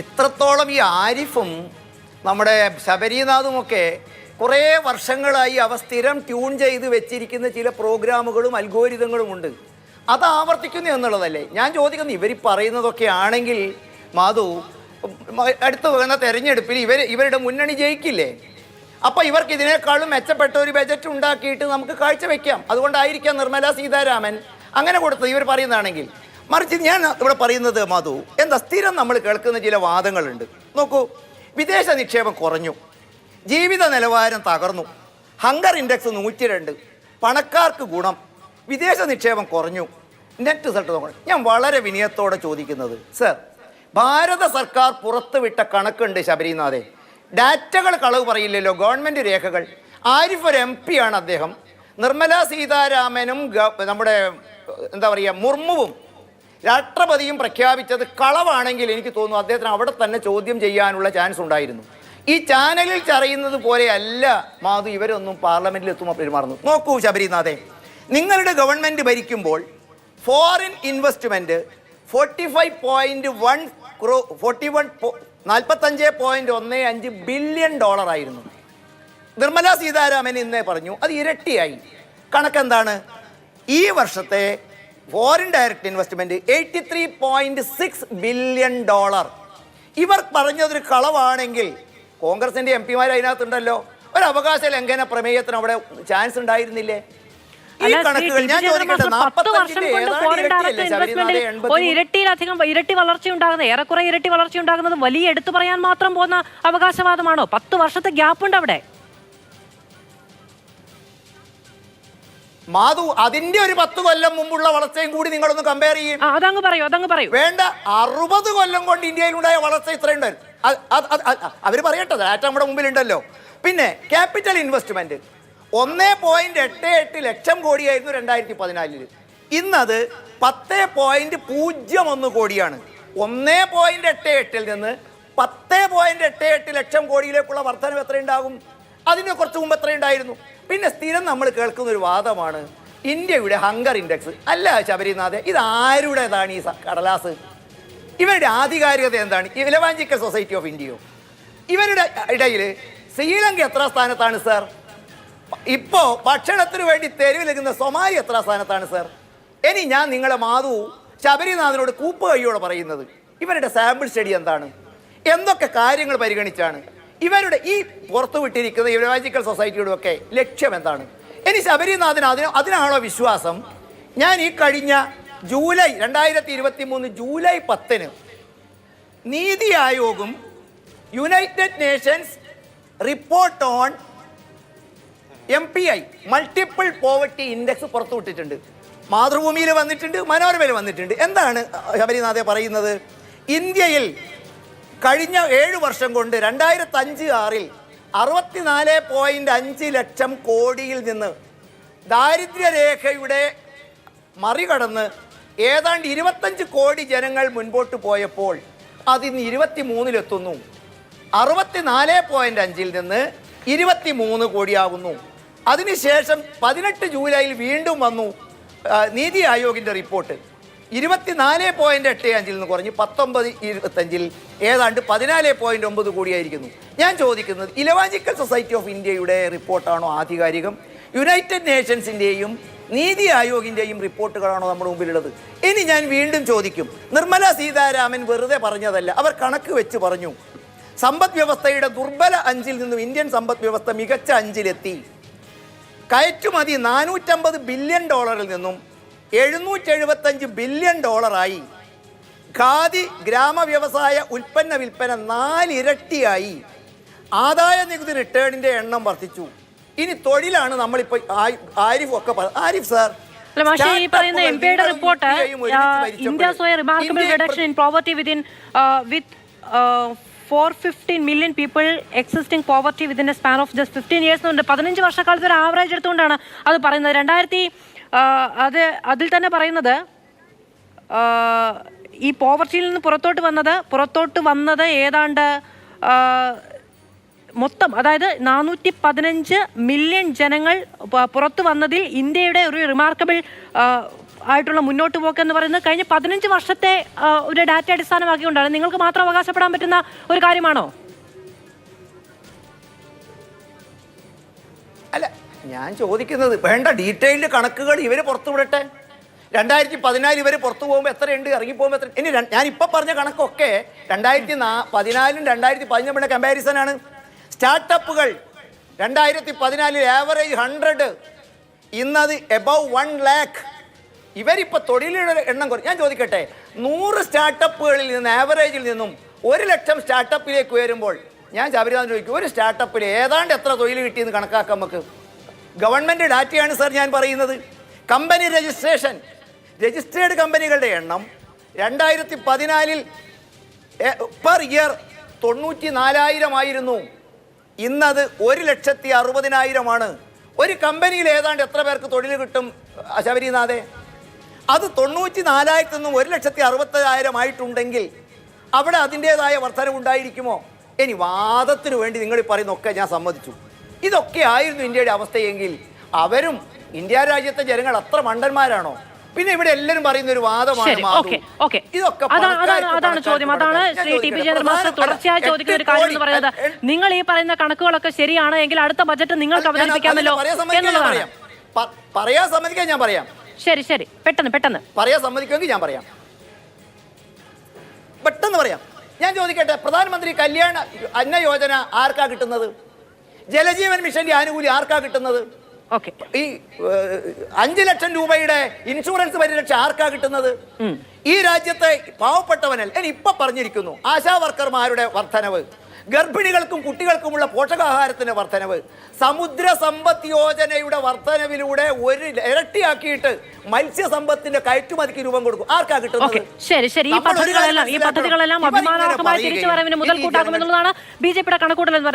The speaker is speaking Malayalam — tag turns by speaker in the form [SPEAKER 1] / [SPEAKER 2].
[SPEAKER 1] ഇത്രത്തോളം ഈ ആരിഫും നമ്മുടെ ശബരിനാഥുമൊക്കെ കുറേ വർഷങ്ങളായി അവ സ്ഥിരം ട്യൂൺ ചെയ്ത് വെച്ചിരിക്കുന്ന ചില പ്രോഗ്രാമുകളും അൽഗോരിതങ്ങളും ഉണ്ട്. അത് ആവർത്തിക്കുന്നു എന്നുള്ളതല്ലേ? ഞാൻ ചോദിക്കുന്നു ഇവർ പറയുന്നതൊക്കെ ആണെങ്കിൽ മാധു അടുത്ത് വരുന്ന തെരഞ്ഞെടുപ്പിൽ ഇവർ ഇവരുടെ മുന്നണി ജയിക്കില്ലേ? അപ്പോൾ ഇവർക്ക് ഇതിനേക്കാളും മെച്ചപ്പെട്ട ഒരു ബജറ്റ് ഉണ്ടാക്കിയിട്ട് നമുക്ക് കാഴ്ചവെക്കാം. അതുകൊണ്ടായിരിക്കാം നിർമ്മല സീതാരാമൻ അങ്ങനെ കൊടുത്തത്. ഇവർ പറയുന്നതാണെങ്കിൽ മറിച്ച് ഞാൻ ഇവിടെ പറയുന്നത് മധു എന്താ സ്ഥിരം നമ്മൾ കേൾക്കുന്ന ചില വാദങ്ങളുണ്ട്. നോക്കൂ വിദേശ നിക്ഷേപം കുറഞ്ഞു. ജീവിത നിലവാരം തകർന്നു. ഹങ്കർ ഇൻഡെക്സ് നൂറ്റി രണ്ട് പണക്കാർക്ക് ഗുണം. വിദേശ നിക്ഷേപം കുറഞ്ഞു. നെറ്റ് റിസൾട്ട് നോക്കണം ഞാൻ വളരെ വിനയത്തോടെ ചോദിക്കുന്നത് സർ ഭാരത സർക്കാർ പുറത്തുവിട്ട കണക്കുണ്ട് ശബരിനാഥെ. ഡാറ്റകൾ കളവ് പറയില്ലല്ലോ ഗവൺമെന്റ് രേഖകൾ. ആരിഫ് ഒരു എം പി ആണ് അദ്ദേഹം. നിർമ്മല സീതാരാമനും നമ്മുടെ എന്താ പറയുക മുർമുവും രാഷ്ട്രപതിയും പ്രഖ്യാപിച്ചത് കളവാണെങ്കിൽ എനിക്ക് തോന്നുന്നു അദ്ദേഹത്തിന് അവിടെ തന്നെ ചോദ്യം ചെയ്യാനുള്ള ചാൻസ് ഉണ്ടായിരുന്നു. ഈ ചാനലിൽ ചറിയുന്നത് പോലെയല്ല മാധു ഇവരൊന്നും പാർലമെന്റിൽ എത്തുമ്പോൾ പെരുമാറുന്നു. നോക്കൂ ശബരിനാഥെ നിങ്ങളുടെ ഗവൺമെന്റ് ഭരിക്കുമ്പോൾ foreign investment forty five point one ക്രോ ഫോർട്ടി വൺ നാൽപ്പത്തഞ്ച് പോയിന്റ് ഒന്ന് അഞ്ച് ബില്യൺ ഡോളർ ആയിരുന്നു. നിർമ്മല സീതാരാമൻ ഇന്നേ പറഞ്ഞു അത് ഇരട്ടിയായി. കണക്കെന്താണ്? ഈ വർഷത്തെ foreign direct investment eighty three point six billion dollar ഇവർ പറഞ്ഞതൊരു കളവാണെങ്കിൽ കോൺഗ്രസിന്റെ എം പിമാർ അതിനകത്തുണ്ടല്ലോ. ഒരു അവകാശ ലംഘന പ്രമേയത്തിന് അവിടെ ചാൻസ് ഉണ്ടായിരുന്നില്ലേ?
[SPEAKER 2] ഒരു ഇരട്ടിയിലധികം ഇരട്ടി വളർച്ച ഉണ്ടാകുന്ന ഏറെക്കുറെ ഇരട്ടി വളർച്ച ഉണ്ടാകുന്നത് വലിയ എടുത്തു പറയാൻ മാത്രം പോകുന്ന അവകാശവാദമാണോ? പത്ത് വർഷത്തെ ഗ്യാപ്പ് ഉണ്ട് അവിടെ.
[SPEAKER 1] മാധു അതിന്റെ ഒരു പത്ത് കൊല്ലം മുമ്പുള്ള വളർച്ചയും കൂടി നിങ്ങളൊന്ന് കമ്പയർ ചെയ്യും.
[SPEAKER 2] അതങ്ങ് പറയൂ അതങ്ങ് പറയൂ.
[SPEAKER 1] വേണ്ട അറുപത് കൊല്ലം കൊണ്ട് ഇന്ത്യയിലുണ്ടായ വളർച്ച ഇത്രയുണ്ടായിരുന്നു അവർ പറയട്ടെ ഡാറ്റ നമ്മുടെ മുമ്പിലുണ്ടല്ലോ. പിന്നെ ക്യാപിറ്റൽ ഇൻവെസ്റ്റ്മെന്റ് ഒന്നേ പോയിന്റ് എട്ട് എട്ട് ലക്ഷം കോടിയായിരുന്നു രണ്ടായിരത്തി പതിനാലിൽ ഇന്നത് പത്ത് പോയിന്റ് പൂജ്യം ഒന്ന് കോടിയാണ്. ഒന്നേ പോയിന്റ് എട്ട് എട്ടിൽ നിന്ന് പത്ത് പോയിന്റ് എട്ട് എട്ട് ലക്ഷം കോടിയിലേക്കുള്ള വർധനം എത്രയുണ്ടാകും? അതിന് കുറച്ച് മുമ്പ് എത്രയുണ്ടായിരുന്നു? പിന്നെ സ്ഥിരം നമ്മൾ കേൾക്കുന്ന ഒരു വാദമാണ് ഇന്ത്യയുടെ ഹങ്കർ ഇൻഡെക്സ് അല്ല ശബരിനാഥ് ഇത് ആരുടേതാണ് ഈ കടലാസ്? ഇവരുടെ ആധികാരികത എന്താണ്? ഈ ഇലവാഞ്ചിക്കൽ സൊസൈറ്റി ഓഫ് ഇന്ത്യയോ? ഇവരുടെ ഇടയിൽ ശ്രീലങ്ക എത്ര സ്ഥാനത്താണ് സർ? ഇപ്പോൾ ഭക്ഷണത്തിന് വേണ്ടി തെരുവിലെത്തുന്ന സൊമാലി എത്ര സ്ഥാനത്താണ് സർ? ഇനി ഞാൻ നിങ്ങളെ മാധു ശബരിനാഥനോട് കൂപ്പ് കൈയോടെ പറയുന്നത് ഇവരുടെ സാമ്പിൾ സ്റ്റഡി എന്താണ്? എന്തൊക്കെ കാര്യങ്ങൾ പരിഗണിച്ചാണ്? ഇവരുടെ ഈ പുറത്തു വിട്ടിരിക്കുന്ന ഇവരാജിക്കൽ സൊസൈറ്റിയുടെ ഒക്കെ ലക്ഷ്യം എന്താണ്? ഇനി ശബരിനാഥന് അതിന് അതിനാണോ വിശ്വാസം? ഞാൻ ഈ കഴിഞ്ഞ ജൂലൈ രണ്ടായിരത്തി ഇരുപത്തി മൂന്ന് ജൂലൈ പത്തിന് നീതി ആയോഗും United Nations report on M P I multiple poverty index പുറത്തുവിട്ടിട്ടുണ്ട് മാതൃഭൂമിയിൽ വന്നിട്ടുണ്ട് മനോരമയിൽ വന്നിട്ടുണ്ട്. എന്താണ് ശബരിനാഥെ പറയുന്നത്? ഇന്ത്യയിൽ കഴിഞ്ഞ ഏഴ് വർഷം കൊണ്ട് രണ്ടായിരത്തി അഞ്ച് ആറിൽ അറുപത്തിനാല് പോയിന്റ് അഞ്ച് ലക്ഷം കോടിയിൽ നിന്ന് ദാരിദ്ര്യരേഖയുടെ മറികടന്ന് ഏതാണ്ട് ഇരുപത്തഞ്ച് കോടി ജനങ്ങൾ മുൻപോട്ട് പോയപ്പോൾ അതിന്ന് ഇരുപത്തി മൂന്നിലെത്തുന്നു അറുപത്തിനാല് പോയിന്റ് അഞ്ചിൽ നിന്ന് ഇരുപത്തി മൂന്ന് കോടിയാകുന്നു അതിനുശേഷം പതിനെട്ട് ജൂലൈയിൽ വീണ്ടും വന്നു നീതി ആയോഗിന്റെ റിപ്പോർട്ട്. ഇരുപത്തിനാല് പോയിന്റ് എട്ട് അഞ്ചിൽ നിന്ന് കുറഞ്ഞ് പത്തൊമ്പത് ഇരുപത്തഞ്ചിൽ ഏതാണ്ട് പതിനാല് പോയിന്റ് ഒമ്പത് കൂടിയായിരിക്കുന്നു. ഞാൻ ചോദിക്കുന്നത് ഇലവാഞ്ചിക്കൽ സൊസൈറ്റി ഓഫ് ഇന്ത്യയുടെ റിപ്പോർട്ടാണോ ആധികാരികം? യുണൈറ്റഡ് നേഷൻസിന്റെയും നീതി ആയോഗിന്റെയും റിപ്പോർട്ടുകളാണോ നമ്മുടെ മുമ്പിലുള്ളത്? ഇനി ഞാൻ വീണ്ടും ചോദിക്കും നിർമ്മല സീതാരാമൻ വെറുതെ പറഞ്ഞതല്ല അവർ കണക്ക് വെച്ച് പറഞ്ഞു. സമ്പദ് വ്യവസ്ഥയുടെ ദുർബല അഞ്ചിൽ നിന്നും ഇന്ത്യൻ സമ്പദ് വ്യവസ്ഥ മികച്ച അഞ്ചിലെത്തി. കയറ്റുമതി നാനൂറ്റമ്പത് ബില്യൺ ഡോളറിൽ നിന്നും എഴുന്നൂറ്റി എഴുപത്തഞ്ച് ബില്യൺ ഡോളറായി. ഖാദി ഗ്രാമ വ്യവസായ ഉൽപ്പന്ന വിൽപ്പന നാലിരട്ടിയായി. ആദായ നികുതി റിട്ടേണിന്റെ എണ്ണം വർദ്ധിച്ചു. ഇനി തൊഴിലാണ് നമ്മളിപ്പോൾ ആരിഫ് ഒക്കെ ആരിഫ് സാർ.
[SPEAKER 2] ഈ പറയുന്ന എം പിയുടെ report India so remarkable reduction in poverty within with four fifteen million people existing poverty within a span of just fifteen years എന്നുണ്ട് പതിനഞ്ച് വർഷക്കാലത്ത് ഒരു ആവറേജ് എടുത്തുകൊണ്ടാണ് അത് പറയുന്നത്. രണ്ടായിരത്തി അത് അതിൽ തന്നെ പറയുന്നത് ഈ പോവർട്ടിയിൽ നിന്ന് പുറത്തോട്ട് വന്നത് പുറത്തോട്ട് വന്നത് ഏതാണ്ട് മൊത്തം അതായത് നാനൂറ്റി പതിനഞ്ച് മില്യൺ ജനങ്ങൾ പുറത്തു വന്നതിൽ ഇന്ത്യയുടെ ഒരു റിമാർക്കബിൾ ആയിട്ടുള്ള മുന്നോട്ട് പോക്ക് എന്ന് പറയുന്നത് കഴിഞ്ഞ പതിനഞ്ച് വർഷത്തെ ഒരു ഡാറ്റ അടിസ്ഥാനമാക്കിക്കൊണ്ടാണ് നിങ്ങൾക്ക് മാത്രം അവകാശപ്പെടാൻ പറ്റുന്ന ഒരു കാര്യമാണോ?
[SPEAKER 1] അല്ല ഞാൻ ചോദിക്കുന്നത് വേണ്ട ഡീറ്റെയിൽഡ് കണക്കുകൾ ഇവർ പുറത്തുവിടട്ടെ? രണ്ടായിരത്തി പതിനാല് ഇവർ പുറത്തു പോകുമ്പോൾ എത്രയുണ്ട്? ഇറങ്ങി പോകുമ്പോൾ എത്ര ഇനി ഞാൻ ഇപ്പം പറഞ്ഞ കണക്കൊക്കെ രണ്ടായിരത്തി നാ പതിനാലും രണ്ടായിരത്തി പതിനഞ്ചും കമ്പാരിസൺ ആണ്. സ്റ്റാർട്ടപ്പുകൾ രണ്ടായിരത്തി പതിനാലിൽ ആവറേജ് ഹൺഡ്രഡ് ഇന്നത് എബവ് വൺ ലാക്ക് ഇവരിപ്പോൾ തൊഴിലുകളുടെ എണ്ണം കുറഞ്ഞു ഞാൻ ചോദിക്കട്ടെ നൂറ് സ്റ്റാർട്ടപ്പുകളിൽ നിന്ന് ആവറേജിൽ നിന്നും ഒരു ലക്ഷം സ്റ്റാർട്ടപ്പിലേക്ക് ഉയരുമ്പോൾ ഞാൻ ശബരിനാഥൻ ചോദിക്കും ഒരു സ്റ്റാർട്ടപ്പിൽ ഏതാണ്ട് എത്ര തൊഴിൽ കിട്ടിയെന്ന് കണക്കാക്കാം നമുക്ക്? ഗവൺമെന്റ് ഡാറ്റയാണ് സാർ ഞാൻ പറയുന്നത്. കമ്പനി രജിസ്ട്രേഷൻ രജിസ്റ്റേർഡ് കമ്പനികളുടെ എണ്ണം രണ്ടായിരത്തി പതിനാലിൽ പെർ ഇയർ തൊണ്ണൂറ്റി നാലായിരമായിരുന്നു ഇന്നത് ഒരു ലക്ഷത്തി അറുപതിനായിരമാണ്. ഒരു കമ്പനിയിൽ ഏതാണ്ട് എത്ര പേർക്ക് തൊഴിൽ കിട്ടും ശബരിനാഥേ അത് തൊണ്ണൂറ്റി നാലായിരത്തി നിന്നും ഒരു ലക്ഷത്തി അറുപത്തയ്യായിരം ആയിട്ടുണ്ടെങ്കിൽ അവിടെ അതിന്റേതായ വർധനവുണ്ടായിരിക്കുമോ ഇനി വാദത്തിന് വേണ്ടി നിങ്ങൾ പറയുന്നൊക്കെ ഞാൻ സമ്മതിച്ചു. ഇതൊക്കെ ആയിരുന്നു ഇന്ത്യയുടെ അവസ്ഥയെങ്കിൽ അവരും ഇന്ത്യ രാജ്യത്തെ ജനങ്ങൾ അത്ര മണ്ടന്മാരാണോ? പിന്നെ ഇവിടെ എല്ലാവരും പറയുന്ന ഒരു വാദമാണ് ഇതൊക്കെ
[SPEAKER 2] അതാണ് ചോദ്യം. അതാണ് ശ്രീ ടി. പി തുടർച്ചയായി ചോദിക്കുന്ന ഒരു കാര്യം എന്ന് പറയുന്നത് നിങ്ങൾ ഈ പറയുന്ന കണക്കുകളൊക്കെ ശരിയാണ് എങ്കിൽ അടുത്ത ബജറ്റ് നിങ്ങൾക്ക് അവതരിപ്പിക്കാമല്ലോ എന്നുള്ളതാണ്.
[SPEAKER 1] പറയാൻ സമ്മതിക്കാൻ ഞാൻ പറയാം.
[SPEAKER 2] ശരി ശരി. പെട്ടെന്ന് പെട്ടെന്ന്.
[SPEAKER 1] പറയാൻ സമ്മതിക്കുമെങ്കിൽ ഞാൻ പറയാം. പെട്ടെന്ന് പറയാം. ഞാൻ ചോദിക്കട്ടെ പ്രധാനമന്ത്രി കല്യാണ അന്ന യോജന ആർക്കാ കിട്ടുന്നത്? ജലജീവൻ മിഷന്റെ ആനുകൂല്യം ആർക്കാ കിട്ടുന്നത്? ഈ അഞ്ചു ലക്ഷം രൂപയുടെ ഇൻഷുറൻസ് പരിരക്ഷ ആർക്കാ കിട്ടുന്നത്? ഈ രാജ്യത്തെ പാവപ്പെട്ടവനൽ ഞാൻ ഇപ്പൊ പറഞ്ഞിരിക്കുന്നു ആശാ വർക്കർമാരുടെ വർധനവ് ഗർഭിണികൾക്കും കുട്ടികൾക്കുമുള്ള പോഷകാഹാരത്തിന്റെ വർധനവ്. സമുദ്ര സമ്പത്ത് യോജനയുടെ വർധനവിലൂടെ ഒരു ഇരട്ടിയാക്കിയിട്ട് മത്സ്യസമ്പത്തിന്റെ കയറ്റുമതിക്ക് രൂപം കൊടുക്കും. ആർക്കാ കിട്ടുന്നത്?
[SPEAKER 2] ശരി ശരി. ഈ പദ്ധതികളെല്ലാം ഈ പദ്ധതികളെല്ലാം അഭിമാനാർഹമായ മുതൽ കൂട്ടാക്കുമെന്നുള്ളതാണ് ബി ജെ പിയുടെ കണക്കൂട്ടൽ